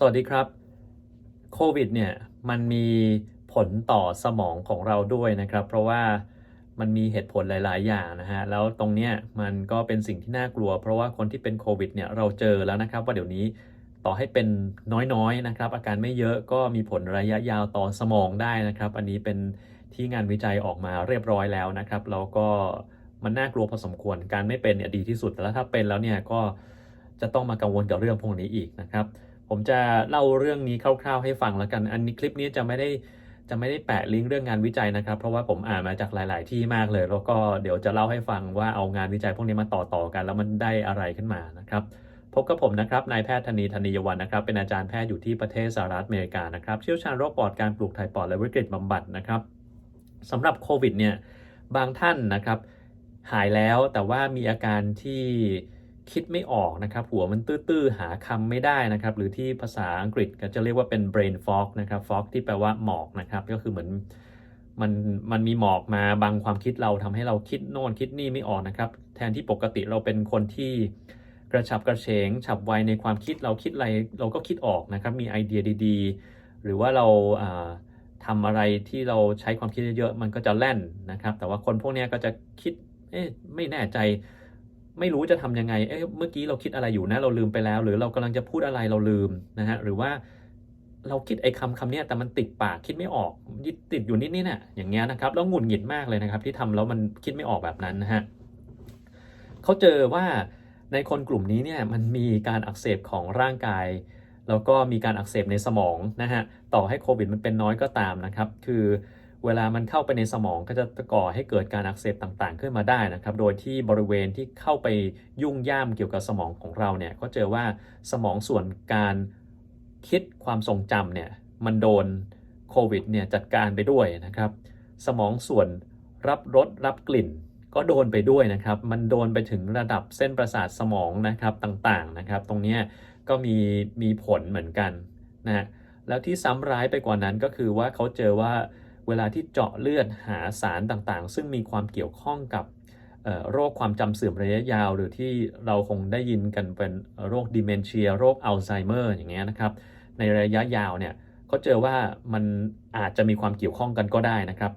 สวัสดีครับโควิดเนี่ยมันมีผลต่อสมองของเราด้วยนะครับ เพราะว่ามันมีเหตุผลหลาย ๆ อย่างนะฮะแล้วตรงเนี้ยมันก็เป็นสิ่งที่น่ากลัว เพราะว่าคนที่เป็นโควิดเนี่ยเราเจอแล้วนะครับ ว่าเดี๋ยวนี้ต่อให้เป็นน้อย ๆ นะครับ อาการไม่เยอะก็มีผลระยะยาวต่อสมองได้นะครับ อันนี้เป็นที่งานวิจัยออกมาเรียบร้อยแล้วนะครับแล้วก็มันน่ากลัวพอสมควรการไม่เป็นเนี่ยดีที่สุดแล้วถ้าเป็นแล้วเนี่ยก็จะต้องมากังวลกับเรื่องพวกนี้อีกนะครับ ผมจะเล่าเรื่องนี้คร่าวๆให้ฟังแล้วกัน อันนี้คลิปนี้จะไม่ได้จะไม่ได้แปะลิงก์เรื่องงานวิจัยนะครับ เพราะว่าผมอ่านมาจากหลาย ๆ ที่มากเลย แล้วก็เดี๋ยวจะเล่าให้ฟังว่าเอางานวิจัยพวกนี้มาต่อๆกัน แล้วมันได้อะไรขึ้นมานะครับ พบกับผมนะครับนายแพทย์ธนีธนียวันนะครับ เป็นอาจารย์แพทย์อยู่ที่ประเทศสหรัฐอเมริกานะครับเชี่ยวชาญโรคปอดการปลูกถ่ายปอดและวิกฤตบำบัดนะครับสำหรับโควิดเนี่ยบางท่านนะครับหายแล้วแต่ว่ามีอาการที่ คิดไม่ออกนะครับ หัวมันตื้อๆ หาคำไม่ได้นะครับ หรือที่ภาษาอังกฤษก็จะเรียกว่าเป็น brain fog นะครับ fog ที่แปลว่าหมอกนะครับ ก็คือเหมือนมันมันมีหมอกมาบังความคิดเราทำให้เราคิดโน่นคิดนี่ไม่ออกนะครับ แทนที่ปกติเราเป็นคนที่กระฉับกระเฉง ฉับไวในความคิดเราคิดอะไรเราก็คิดออกนะครับ มีไอเดียดีๆ หรือว่าเราอ่าทำอะไรที่เราใช้ความคิดเยอะๆมันก็จะแล่นนะครับ แต่ว่าคนพวกนี้ก็จะคิดเอ๊ะไม่แน่ใจ ไม่รู้จะทำยังไง เอ๊ะ เมื่อกี้เราคิดอะไรอยู่นะ เราลืมไปแล้ว หรือเรากำลังจะพูดอะไรเราลืมนะฮะ หรือว่าเราคิดไอ้คำคำนี้แต่มันติดปากคิดไม่ออกยึดติดอยู่นิดๆน่ะอย่างเงี้ยนะครับ แล้วหงุดหงิดมากเลยนะครับ ที่ทำแล้วมันคิดไม่ออกแบบนั้นนะฮะเขาเจอว่าในคนกลุ่มนี้เนี่ยมันมีการอักเสบของร่างกาย แล้วก็มีการอักเสบในสมองนะฮะ ต่อให้โควิดมันเป็นน้อยก็ตามนะครับ คือ เวลามันเข้าไปในสมองก็จะก่อให้เกิดการอักเสบต่างๆ ขึ้นมาได้นะครับ โดยที่บริเวณที่เข้าไปยุ่งย่ามเกี่ยวกับสมองของเราเนี่ยก็เจอว่าสมองส่วนการคิดความทรงจำเนี่ยมันโดนโควิดเนี่ยจัดการไปด้วยนะครับ สมองส่วนรับรสรับกลิ่น ก็โดนไปด้วยนะครับ มันโดนไปถึงระดับเส้นประสาทสมองนะครับต่างๆนะครับ ตรงนี้ก็มีมีผลเหมือนกันนะฮะแล้วที่ซ้ำร้ายไปกว่านั้นก็คือว่าเขาเจอว่า เวลาที่เจาะเลือดหาสารต่างๆ ซึ่งมีความเกี่ยวข้องกับโรคความจำเสื่อมระยะยาว หรือที่เราคงได้ยินกันเป็นโรคดิเมนเชีย โรคอัลไซเมอร์อย่างเงี้ยนะครับ ในระยะยาวเนี่ยเขาเจอว่ามันอาจจะมีความเกี่ยวข้องกันก็ได้นะครับ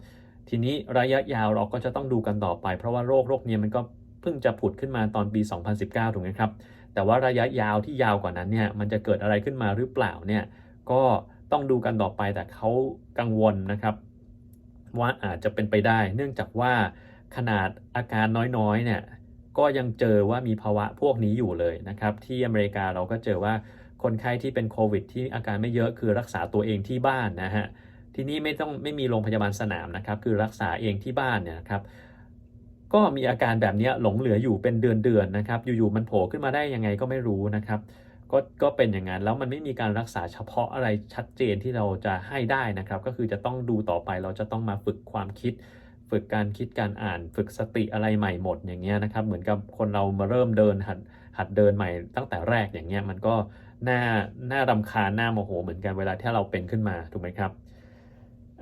ทีนี้ระยะยาวเราก็จะต้องดูกันต่อไป เพราะว่าโรคโรคนี้มันก็เพิ่งจะผุดขึ้นมาตอนปี 2019 ถูกไหมครับ แต่ว่าระยะยาวที่ยาวกว่านั้นเนี่ยมันจะเกิดอะไรขึ้นมาหรือเปล่าเนี่ยก็ต้องดูกันต่อไปแต่เขากังวลนะครับ ว่าอาจจะเป็นไปได้ เนื่องจากว่าขนาดอาการน้อยๆเนี่ยก็ยังเจอว่ามีภาวะพวกนี้อยู่เลยนะครับ ที่อเมริกาเราก็เจอว่าคนไข้ที่เป็นโควิด ที่อาการไม่เยอะคือรักษาตัวเองที่บ้านนะฮะที่นี่ไม่ต้องไม่มีโรงพยาบาลสนามนะครับ คือรักษาเองที่บ้านเนี่ยครับก็มีอาการแบบนี้หลงเหลืออยู่เป็นเดือนๆนะครับ อยู่ๆมันโผล่ขึ้นมาได้ยังไงก็ไม่รู้นะครับ ก็ก็เป็นอย่างนั้นแล้วมันไม่มีการรักษาเฉพาะอะไรชัดเจนที่เราจะให้ได้นะครับ ก็คือจะต้องดูต่อไปเราจะต้องมาฝึกความคิด ฝึกการคิดการอ่าน ฝึกสติอะไรใหม่หมดอย่างเงี้ยนะครับ เหมือนกับคนเรามาเริ่มเดินหัดหัดเดินใหม่ตั้งแต่แรกอย่างเงี้ยมันก็น่าน่ารำคาญน่าโมโหเหมือนกันเวลาที่เราเป็นขึ้นมาถูกไหมครับ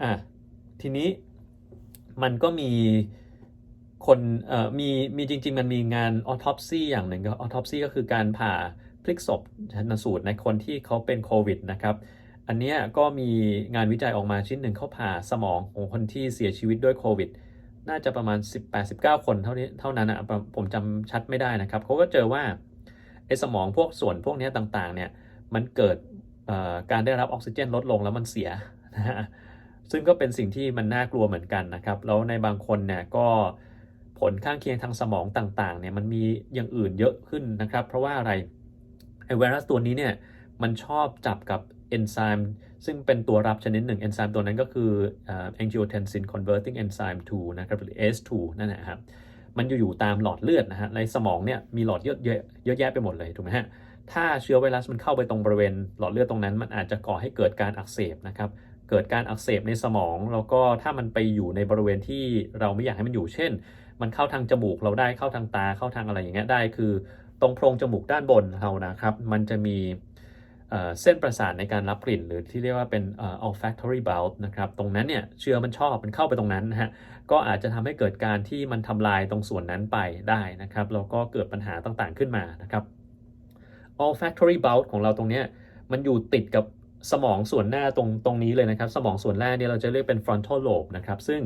อะทีนี้มันก็มีคนเอ่อมีมีจริง ๆ มันมีงานออทอปซีอย่างหนึ่งก็ออทอปซีก็คือการผ่า พลิกศพชันสูตรในคนที่เขาเป็นโควิดนะครับ อันนี้ก็มีงานวิจัยออกมาชิ้นหนึ่งเขาผ่าสมองของคนที่เสียชีวิตด้วยโควิด น่าจะประมาณ 18-19 คนเท่านี้เท่านั้นอะผมจำชัดไม่ได้นะครับเขาก็เจอว่าไอ้สมองพวกส่วนพวกนี้ต่างๆเนี่ยมันเกิดการได้รับออกซิเจนลดลงแล้วมันเสียนะฮะซึ่งก็เป็นสิ่งที่มันน่ากลัวเหมือนกันนะครับ แล้วในบางคนเนี่ยก็ผลข้างเคียงทางสมองต่างๆเนี่ยมันมีอย่างอื่นเยอะขึ้นนะครับ เพราะว่าอะไร ไอไวรัสตัวนี้เนี่ยมันชอบจับกับเอนไซม์ซึ่งเป็นตัวรับชนิดหนึ่งเอนไซม์ตัวนั้นก็คือ angiotensin converting enzyme 2 นะครับหรือ ACE2 นั่นแหละครับมันอยู่ๆตามหลอดเลือดนะฮะในสมองเนี่ยมีหลอดเยอะเยอะเยอะแยะไปหมดเลยถูกไหมฮะถ้าเชื้อไวรัสมันเข้าไปตรงบริเวณหลอดเลือดตรงนั้น มันอาจจะก่อให้เกิดการอักเสบนะครับเกิดการอักเสบในสมอง แล้วก็ถ้ามันไปอยู่ในบริเวณที่เราไม่อยากให้มันอยู่เช่น มันเข้าทางจมูกเราได้เข้าทางตาเข้าทางอะไรอย่างเงี้ยได้คือ ตรงโพรงจมูกด้านบนเรานะครับ มันจะมีเส้นประสาทในการรับกลิ่น หรือที่เรียกว่าเป็น olfactory bulb นะครับตรงนั้นเนี่ยเชื้อมันชอบมันเข้าไปตรงนั้นนะฮะก็อาจจะทำให้เกิดการที่มันทำลายตรงส่วนนั้นไปได้นะครับแล้วก็เกิดปัญหาต่างๆขึ้นมานะครับ olfactory bulb ของเราตรงเนี้ยมันอยู่ติดกับสมองส่วนหน้าตรงตรงนี้เลยนะครับ สมองส่วนหน้าเนี่ยเราจะเรียกเป็น frontal lobe นะครับซึ่ง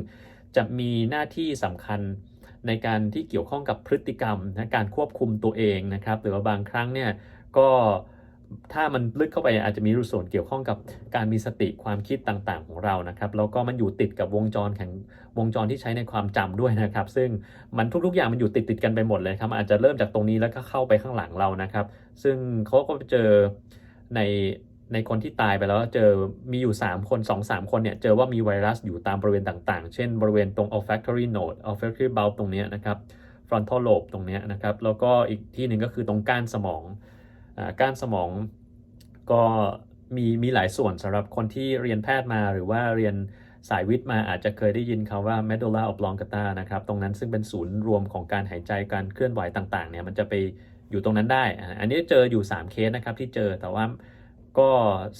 จะมีหน้าที่สำคัญ ในการที่เกี่ยวข้องกับพฤติกรรมนะการควบคุมตัวเองนะครับหรือว่าบางครั้งเนี่ยก็ถ้ามันลึกเข้าไปอาจจะมีส่วนเกี่ยวข้องกับการมีสติความคิดต่างๆของเรานะครับแล้วก็มันอยู่ติดกับวงจรแข่งวงจรที่ใช้ในความจำด้วยนะครับ ซึ่งมันทุกๆอย่างมันอยู่ติดติดกันไปหมดเลยครับอาจจะเริ่มจากตรงนี้แล้วก็เข้าไปข้างหลังเรานะครับ ซึ่งเขาก็เจอใน ในคนที่ตายไปแล้วเจอมีอยู่ 3 คน 2-3 คนเนี่ย เจอว่ามีไวรัสอยู่ตามบริเวณต่างๆ เช่นบริเวณตรง olfactory node olfactory bulb ตรงนี้นะครับ frontal lobe ตรงนี้นะครับ แล้วก็อีกที่หนึ่งก็คือตรงก้านสมองอ่าก้านสมองก็มีมีหลายส่วนสำหรับคนที่เรียนแพทย์มาหรือว่าเรียนสายวิทย์มาอาจจะเคยได้ยินคาว่า medulla oblongata นะครับ ตรงนั้นซึ่งเป็นศูนย์รวมของการหายใจการเคลื่อนไหวต่างๆเนี่ยมันจะไปอยู่ตรงนั้นได้ อันนี้เจออยู่ 3 เคสนะครับที่เจอแต่ว่า ก็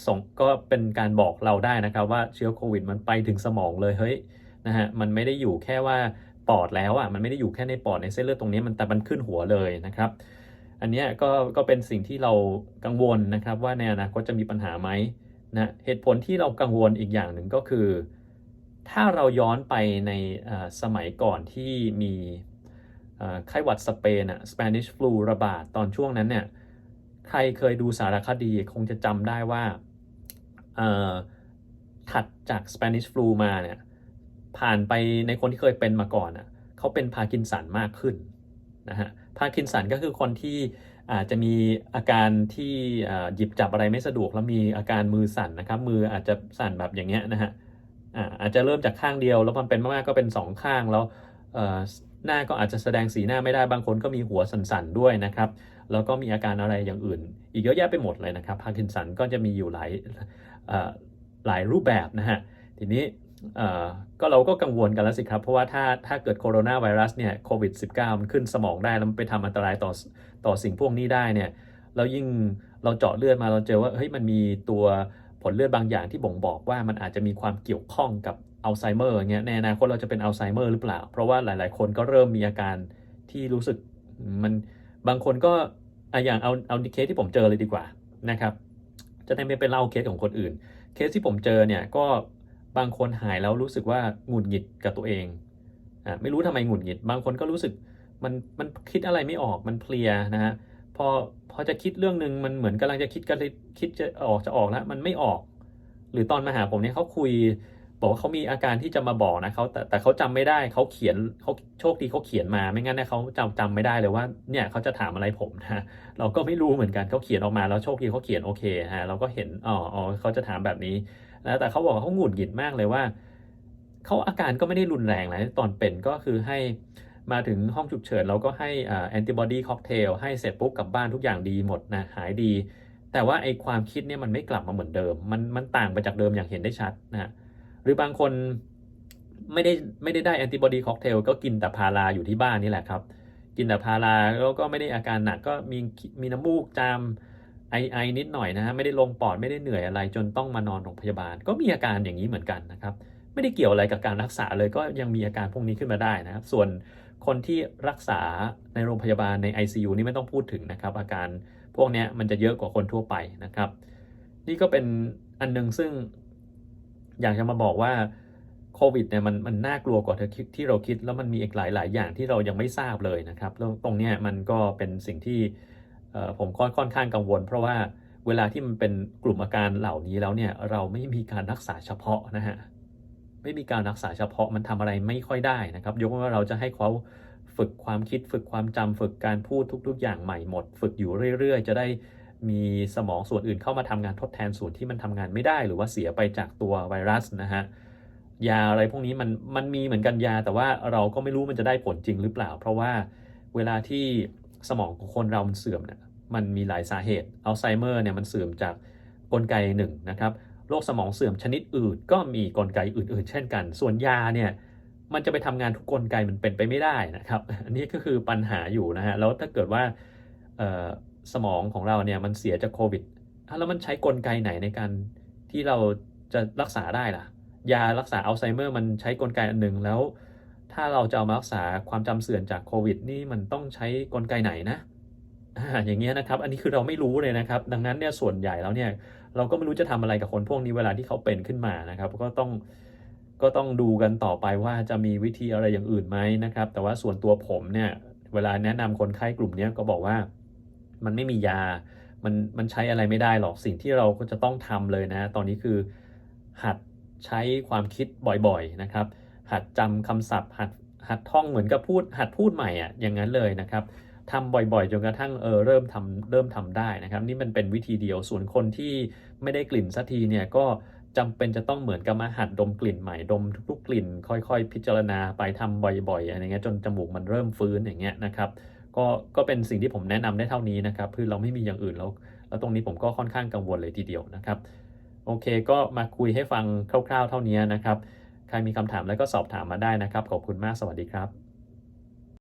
ส่งก็เป็นการบอกเราได้นะครับว่าเชื้อโควิด มันไปถึงสมองเลยเฮ้ยนะฮะมันไม่ได้อยู่แค่ว่าปอดแล้วอะมันไม่ได้อยู่แค่ในปอดในเส้นเลือดตรงนี้มันแต่มันขึ้นหัวเลยนะครับ อันนี้ก็ก็เป็นสิ่งที่เรากังวลนะครับ ว่าในอนาคตจะมีปัญหาไหมนะเหตุผลที่เรากังวลอีกอย่างหนึ่งก็คือ ถ้าเราย้อนไปในสมัยก่อนที่มีไข้หวัดสเปนอะ Spanish flu ระบาดตอนช่วงนั้นเนี่ย ใครเคยดูสารคดีคงจะจำได้ว่าถัดจาก Spanish flu มาเนี่ยผ่านไปในคนที่เคยเป็นมาก่อนอะเขาเป็นพาร์กินสันมากขึ้นนะฮะพาร์กินสันก็คือคนที่อาจจะมีอาการที่หยิบจับอะไรไม่สะดวก แล้วมีอาการมือสั่นนะครับ มืออาจจะสั่นแบบอย่างเงี้ยนะฮะอาจจะเริ่มจากข้างเดียว แล้วมันเป็นมากๆก็เป็นสองข้างแล้วหน้าก็อาจจะแสดงสีหน้าไม่ได้บางคนก็มีหัวสั่นๆด้วยนะครับ แล้วก็มีอาการอะไรอย่างอื่น อีกเยอะแยะไปหมดเลยนะครับพาร์กินสันก็จะมีอยู่หลายหลายรูปแบบนะฮะทีนี้ก็เราก็กังวลกันแล้วสิครับ เพราะว่าถ้าถ้าเกิดโคโรนาไวรัสเนี่ยโควิด -19 มันขึ้นสมองได้ แล้วมันไปทำอันตรายต่อต่อสิ่งพวกนี้ได้เนี่ยแล้วยิ่งเราเจาะเลือดมาเราเจอว่าเฮ้ยมันมีตัวผลเลือดบางอย่างที่บ่งบอกว่ามันอาจจะมีความเกี่ยวข้องกับอัลไซเมอร์เงี้ยในอนาคตเราจะเป็นอัลไซเมอร์หรือเปล่า เพราะว่าหลาย ๆ คนก็เริ่มมีอาการที่รู้สึกมันบางคนก็ อะอย่างเอาเอาเคสที่ผมเจอเลยดีกว่านะครับ จะได้ไม่ไปเล่าเคสของคนอื่น เคสที่ผมเจอเนี่ยก็บางคนหายแล้วรู้สึกว่าหงุดหงิดกับตัวเองอะไม่รู้ทำไมหงุดหงิด บางคนก็รู้สึกมันมันคิดอะไรไม่ออกมันเพลียนะฮะพอพอจะคิดเรื่องหนึ่งมันเหมือนกำลังจะคิดกันคิดจะออกจะออกแล้วมันไม่ออก หรือตอนมาหาผมเนี่ยเขาคุย บอกว่าเขามีอาการที่จะมาบอกนะเขาแต่แต่เขาจำไม่ได้เขาเขียนเขาโชคดีเขาเขียนมาไม่งั้นเนี่ยเขาจำจำไม่ได้เลยว่าเนี่ยเขาจะถามอะไรผมนะเราก็ไม่รู้เหมือนกันเขาเขียนออกมาแล้วโชคดีเขาเขียนโอเคฮะเราก็เห็นอ๋ออ๋อเขาจะถามแบบนี้แล้วแต่เขาบอกว่าเขาหงุดหงิดมากเลยว่าเขาอาการก็ไม่ได้รุนแรงนะตอนเป็นก็คือให้มาถึงห้องฉุกเฉินเราก็ให้แอนติบอดีค็อกเทลให้เสร็จปุ๊บกลับบ้านทุกอย่างดีหมดนะหายดี แต่ว่าไอความคิดเนี่ยมันไม่กลับมาเหมือนเดิม มันมันต่างไปจากเดิมอย่างเห็นได้ชัดนะฮะ หรือบางคนไม่ได้ไม่ได้ได้แอนติบอดีค็อกเทลก็กินแต่พาราอยู่ที่บ้านนี่แหละครับ กินแต่พาราแล้วก็ไม่ได้อาการหนักก็มีมีน้ำมูกจามไอไอนิดหน่อยนะฮะไม่ได้ลงปอดไม่ได้เหนื่อยอะไร จนต้องมานอนโรงพยาบาล ก็มีอาการอย่างนี้เหมือนกันนะครับ ไม่ได้เกี่ยวอะไรกับการรักษาเลยก็ยังมีอาการพวกนี้ขึ้นมาได้นะครับ ส่วนคนที่รักษาในโรงพยาบาลใน ICU นี่ไม่ต้องพูดถึงนะครับ อาการพวกนี้มันจะเยอะกว่าคนทั่วไปนะครับ นี่ก็เป็นอันหนึงซึ่ง อยากจะมาบอกว่าโควิดเนี่ยมันมันน่ากลัวกว่าที่เราคิด แล้วมันมีอีกหลายหลายอย่างที่เรายังไม่ทราบเลยนะครับแล้วตรงเนี้ยมันก็เป็นสิ่งที่ผมค่อนค่อนข้างกังวล เพราะว่าเวลาที่มันเป็นกลุ่มอาการเหล่านี้แล้วเนี่ยเราไม่มีการรักษาเฉพาะนะฮะไม่มีการรักษาเฉพาะมันทำอะไรไม่ค่อยได้นะครับ ยกว่าเราจะให้เขาฝึกความคิด ฝึกความจำฝึกการพูดทุก ๆ อย่างใหม่หมด ฝึกอยู่เรื่อย ๆ จะได้ มีสมองส่วนอื่นเข้ามาทำงานทดแทนส่วนที่มันทำงานไม่ได้ หรือว่าเสียไปจากตัวไวรัสนะฮะยาอะไรพวกนี้มันมันมีเหมือนกันยา แต่ว่าเราก็ไม่รู้มันจะได้ผลจริงหรือเปล่า เพราะว่าเวลาที่สมองของคนเรามันเสื่อมเนี่ยมันมีหลายสาเหตุอัลไซเมอร์เนี่ยมันเสื่อมจากกลไกหนึ่งนะครับโรคสมองเสื่อมชนิดอื่น ก็มีกลไกอื่น ๆ เช่นกัน ส่วนยาเนี่ยมันจะไปทำงานทุกกลไกมันเป็นไปไม่ได้นะครับ อันนี้ก็คือปัญหาอยู่นะฮะแล้วถ้าเกิดว่า สมองของเราเนี่ยมันเสียจากโควิดแล้วมันใช้กลไกไหนในการที่เราจะรักษาได้ล่ะ ยารักษาอัลไซเมอร์มันใช้กลไกอันหนึ่งแล้ว ถ้าเราจะเอามารักษาความจำเสื่อมจากโควิด นี่มันต้องใช้กลไกไหนนะอย่างเงี้ยนะครับ อันนี้คือเราไม่รู้เลยนะครับ ดังนั้นเนี่ยส่วนใหญ่แล้วเนี่ยเราก็ไม่รู้จะทำอะไรกับคนพวกนี้เวลาที่เขาเป็นขึ้นมานะครับ ก็ต้องก็ต้องดูกันต่อไปว่าจะมีวิธีอะไรอย่างอื่นไหมนะครับ แต่ว่าส่วนตัวผมเนี่ยเวลาแนะนำคนไข้กลุ่มนี้ก็บอกว่า มันไม่มียา มันมันใช้อะไรไม่ได้หรอกสิ่งที่เราก็จะต้องทำเลยนะ ตอนนี้คือ หัดใช้ความคิดบ่อยๆนะครับ หัดจำคำศัพท์ หัดหัดท่องเหมือนกับพูด หัดพูดใหม่อะอย่างนั้นเลยนะครับทำบ่อยๆจนกระทั่งเออเริ่มทำเริ่มทำได้นะครับ นี่มันเป็นวิธีเดียวส่วนคนที่ไม่ได้กลิ่นสักทีเนี่ยก็จำเป็นจะต้องเหมือนกับมาหัดดมกลิ่นใหม่ดมทุกๆกลิ่น ค่อยๆ พิจารณาไปทำบ่อยๆอะไรเงี้ยจนจมูกมันเริ่มฟื้นอย่างเงี้ยนะครับ ก็ก็เป็นสิ่งที่ผมแนะนำได้เท่านี้นะครับคือเราไม่มีอย่างอื่นแล้วแล้วตรงนี้ผมก็ค่อนข้างกังวลเลยทีเดียวนะครับ โอเคก็มาคุยให้ฟังคร่าว ๆ เท่านี้นะครับ ใครมีคำถามแล้วก็สอบถามมาได้นะครับ ขอบคุณมากสวัสดีครับ